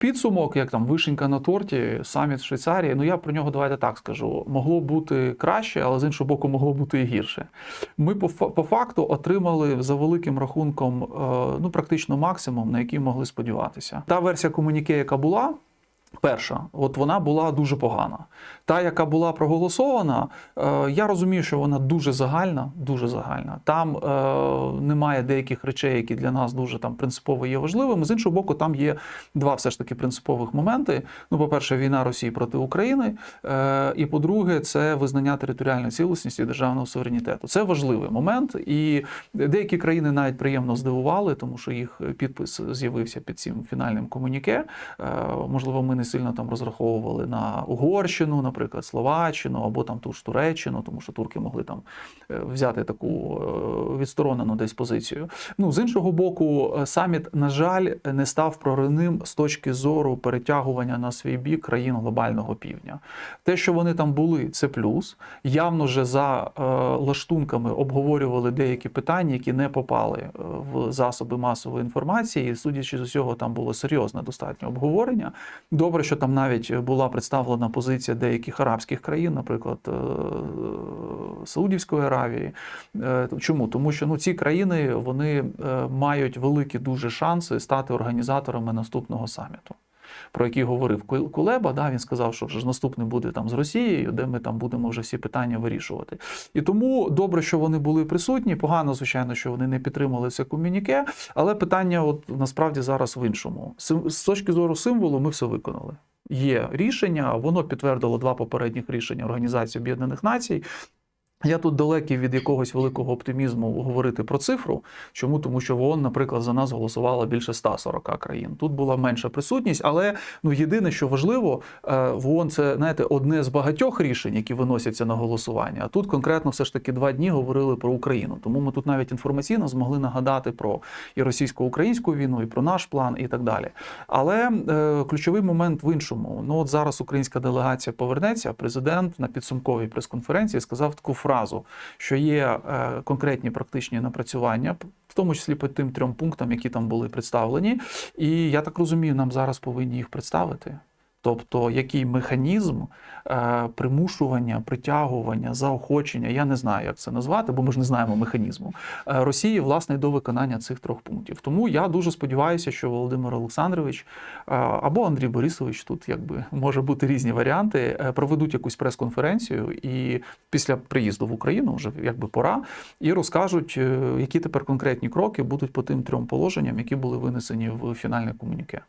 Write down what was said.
Підсумок, як там вишенька на торті, саміт Швейцарії. Ну я про нього давайте так скажу. Могло бути краще, але з іншого боку, могло бути і гірше. Ми по, по факту отримали за великим рахунком е, ну практично максимум, на який могли сподіватися. Та версія комуніке, яка була. Перша, от вона була дуже погана. Та, яка була проголосована, е, я розумію, що вона дуже загальна, дуже загальна. Там е, немає деяких речей, які для нас дуже там принципово є важливими. З іншого боку, там є два все ж таки принципових моменти. Ну, по-перше, війна Росії проти України. Е, і по-друге, це визнання територіальної цілісності і державного суверенітету. Це важливий момент. І деякі країни навіть приємно здивували, тому що їх підпис з'явився під цим фінальним комуніке. Е, Можливо, ми не сильно там розраховували на Угорщину, наприклад, Словаччину або там ту ж Туреччину, тому що турки могли там е, взяти таку е, відсторонену десь позицію. Ну з іншого боку, е, саміт, на жаль, не став проривним з точки зору перетягування на свій бік країн глобального півдня. Те, що вони там були, це плюс. Явно вже за лаштунками обговорювали деякі питання, які не попали в засоби масової інформації. Судячи з усього, там було серйозне достатньо обговорення. Добре, що там навіть була представлена позиція деяких арабських країн, наприклад, е, Саудівської Аравії. Е, Чому? Тому що ну, ці країни вони е, мають великі дуже шанси стати організаторами наступного саміту. Про який говорив Кул- Кулеба, да, він сказав, що вже наступний буде там з Росією, де ми там будемо вже всі питання вирішувати. І тому добре, що вони були присутні. Погано, звичайно, що вони не підтримали це комюніке, але питання, от насправді зараз в іншому. З точки зору символу, ми все виконали. Є рішення, воно підтвердило два попередніх рішення Організації Об'єднаних Націй. Я тут далекий від якогось великого оптимізму говорити про цифру. Чому? Тому що в ООН, наприклад, за нас голосувало більше 140 країн. Тут була менша присутність, але ну єдине, що важливо, е, в ООН це знаєте, одне з багатьох рішень, які виносяться на голосування. А тут конкретно все ж таки два дні говорили про Україну. Тому ми тут навіть інформаційно змогли нагадати про і російсько-українську війну, і про наш план, і так далі. Але е, ключовий момент в іншому. Ну от зараз українська делегація повернеться. Президент на підсумковій прес-конференції сказав таку що є е, конкретні практичні напрацювання, в тому числі по тим трьом пунктам, які там були представлені. І я так розумію, нам зараз повинні їх представити. Тобто, який механізм е, примушування, притягування, заохочення, я не знаю, як це назвати, бо ми ж не знаємо механізму е, Росії, власне, до виконання цих трьох пунктів. Тому я дуже сподіваюся, що Володимир Олександрович е, або Андрій Борисович, тут якби може бути різні варіанти, е, проведуть якусь прес-конференцію і після приїзду в Україну вже якби пора, і розкажуть, е, які тепер конкретні кроки будуть по тим трьом положенням, які були винесені в фінальне комуніке.